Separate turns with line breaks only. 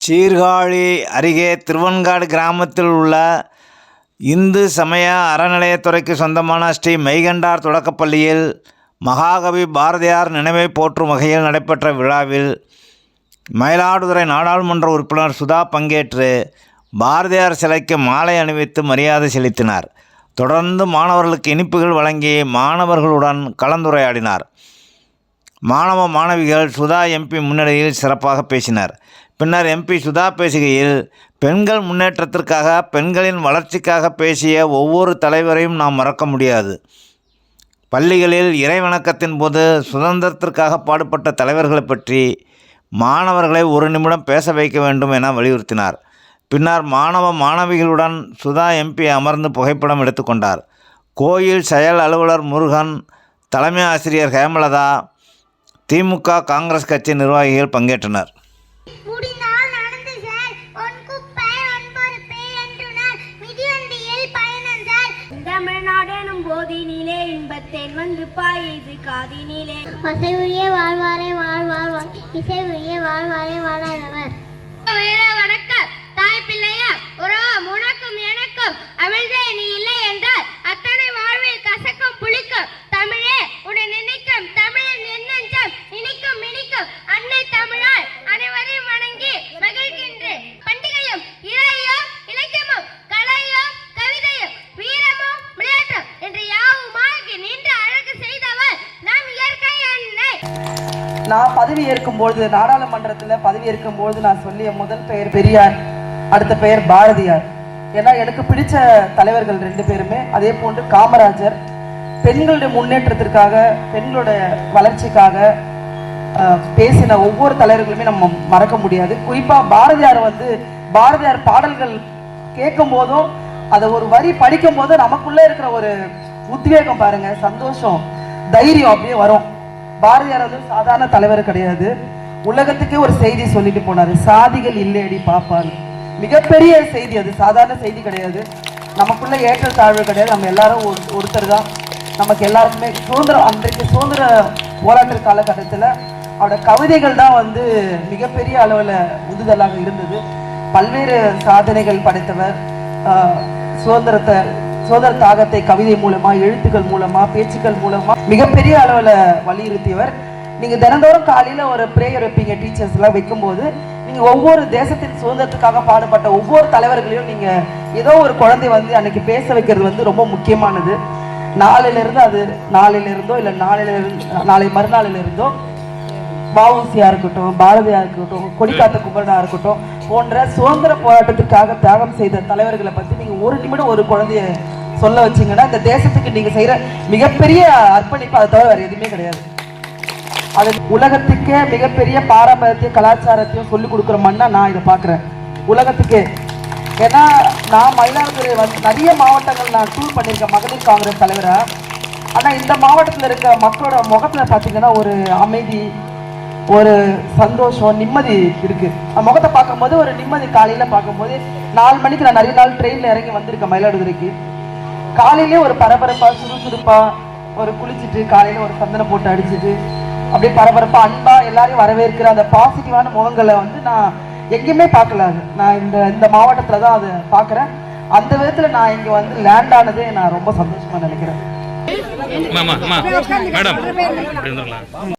சீர்காழி அருகே திருவன்காடு கிராமத்தில் உள்ள இந்து சமய அறநிலையத்துறைக்கு சொந்தமான ஸ்ரீ மெய்கண்டார் தொடக்கப்பள்ளியில் மகாகவி பாரதியார் நினைவை போற்றும் வகையில் நடைபெற்ற விழாவில் மயிலாடுதுறை நாடாளுமன்ற உறுப்பினர் சுதா பங்கேற்று பாரதியார் சிலைக்கு மாலை அணிவித்து மரியாதை செலுத்தினார். தொடர்ந்து மாணவர்களுக்கு இனிப்புகள் வழங்கி மாணவர்களுடன் கலந்துரையாடினார். மாணவ மாணவிகள் சுதா எம்பி முன்னிலையில் சிறப்பாக பேசினர். பின்னர் எம்பி சுதா பேசுகையில் பெண்கள் முன்னேற்றத்திற்காக பெண்களின் வளர்ச்சிக்காக பேசிய ஒவ்வொரு தலைவரையும் நாம் மறக்க முடியாது. பள்ளிகளில் இறைவணக்கத்தின் போது சுதந்திரத்திற்காக பாடுபட்ட தலைவர்களை பற்றி மாணவர்களை ஒரு நிமிடம் பேச வைக்க வேண்டும் என வலியுறுத்தினார். பின்னர் மாணவ மாணவிகளுடன் சுதா எம்பி அமர்ந்து புகைப்படம் எடுத்துக்கொண்டார் கோயில் செயல் அலுவலர் முருகன் தலைமை ஆசிரியர் ஹேமலதா திமுக காங்கிரஸ் கட்சி நிர்வாகிகள் பங்கேற்றனர்.
வந்து பாயுது காதினிலே.
வசை உரிய வாழ்வாரே வாழ்வார் வாழ் இசை உரிய வாழ்வாரே வாழாதவர்
நான் பதவி ஏற்கும்பொழுது நாடாளுமன்றத்தில் பதவி ஏற்கும்பொழுது நான் சொல்லிய முதல் பெயர் பெரியார் அடுத்த பெயர் பாரதியார். ஏன்னா எனக்கு பிடிச்ச தலைவர்கள் ரெண்டு பேருமே அதே போன்று காமராஜர். பெண்களுடைய முன்னேற்றத்திற்காக பெண்களுடைய வளர்ச்சிக்காக பேசின ஒவ்வொரு தலைவர்களுமே நம்ம மறக்க முடியாது. குறிப்பாக பாரதியார் வந்து பாரதியார் பாடல்கள் கேட்கும் போதும் அதை ஒரு வரி படிக்கும் போதும் நமக்குள்ளே இருக்கிற ஒரு உத்வேகம் பாருங்க சந்தோஷம் தைரியம் அப்படியே வரும். பாரதியார் வந்து சாதாரண தலைவர் கிடையாது. உலகத்துக்கே ஒரு செய்தி சொல்லிட்டு போனாரு. சாதிகள் இல்லையடி பாப்பான்னு. மிகப்பெரிய செய்தி அது. சாதாரண செய்தி கிடையாது. நமக்குள்ள ஏற்ற தாழ்வு கிடையாது. நம்ம எல்லாரும் ஒரு ஒருத்தர் தான். நமக்கு எல்லாருக்குமே சுதந்திரம் அன்றைக்கு சுதந்திர போராட்ட காலகட்டத்தில் அவரோட கவிதைகள் தான் வந்து மிகப்பெரிய அளவில் உந்துதலாக இருந்தது. பல்வேறு சாதனைகள் படைத்தவர் சுதந்திரத்தை சுதந்திர தாகத்தை கவிதை மூலமா எழுத்துக்கள் மூலமா பேச்சுக்கள் மூலமா மிகப்பெரிய அளவில் வலியுறுத்தியவர். நீங்க தினந்தோறும் காலையில ஒரு ப்ரேயர் வைப்பீங்க டீச்சர்ஸ் எல்லாம் வைக்கும்போது நீங்க ஒவ்வொரு தேசத்தின் சுதந்திரத்துக்காக பாடுபட்ட ஒவ்வொரு தலைவர்களையும் நீங்க ஏதோ ஒரு குழந்தை வந்து அன்னைக்கு பேச வைக்கிறது வந்து ரொம்ப முக்கியமானது. நாளையில இருந்து அது நாளையில இருந்தோ இல்ல நாளையில இருந்து நாளை மறுநாளில இருந்தோ வஉசியா இருக்கட்டும் பாரதியா இருக்கட்டும் கொடிக்காத்த குமரனா இருக்கட்டும் போன்ற சுதந்திர போராட்டத்திற்காக தியாகம் செய்த தலைவர்களை பத்தி நீங்க ஒரு நிமிடம் ஒரு குழந்தைய சொல்ல வச்சீங்கன்னா இந்த தேசத்துக்கு நீங்க செய்யற மிகப்பெரிய அர்ப்பணிப்பு அதை தவிர வேற எதுவுமே கிடையாது. அது உலகத்துக்கே மிகப்பெரிய பாரம்பரியத்தையும் கலாச்சாரத்தையும் சொல்லிக் கொடுக்குற மண்ணா நான் இதை பார்க்குறேன். உலகத்துக்கே. ஏன்னா நான் மயிலாடுதுறை வந்து நிறைய மாவட்டங்கள் நான் டூர் பண்ணியிருக்கேன் மகளிர் காங்கிரஸ் தலைவரை. ஆனால் இந்த மாவட்டத்தில் இருக்க மக்களோட முகத்தில் பார்த்தீங்கன்னா ஒரு அமைதி ஒரு சந்தோஷம் நிம்மதி இருக்கு. அந்த முகத்தை பார்க்கும்போது ஒரு நிம்மதி காலையில பார்க்கும்போது நாலு மணிக்கு நான் நிறைய நாள் ட்ரெயின்ல இறங்கி வந்திருக்கேன் மயிலாடுதுறைக்கு. காலையிலே ஒரு பரபரப்பா சுறுசுறுப்பா ஒரு குளிச்சுட்டு காலையில ஒரு சந்தனம் போட்டு அடிச்சுட்டு அப்படியே பரபரப்பா அன்பா எல்லாரையும் வரவேற்கிற அந்த பாசிட்டிவான முகங்களை வந்து நான் எங்கேயுமே பார்க்கல அது. நான் இந்த இந்த மாவட்டத்துல தான் அதை பார்க்குறேன். அந்த விதத்துல நான் இங்க வந்து லேண்ட் ஆனதே நான் ரொம்ப சந்தோஷமா நினைக்கிறேன்.
மேடம்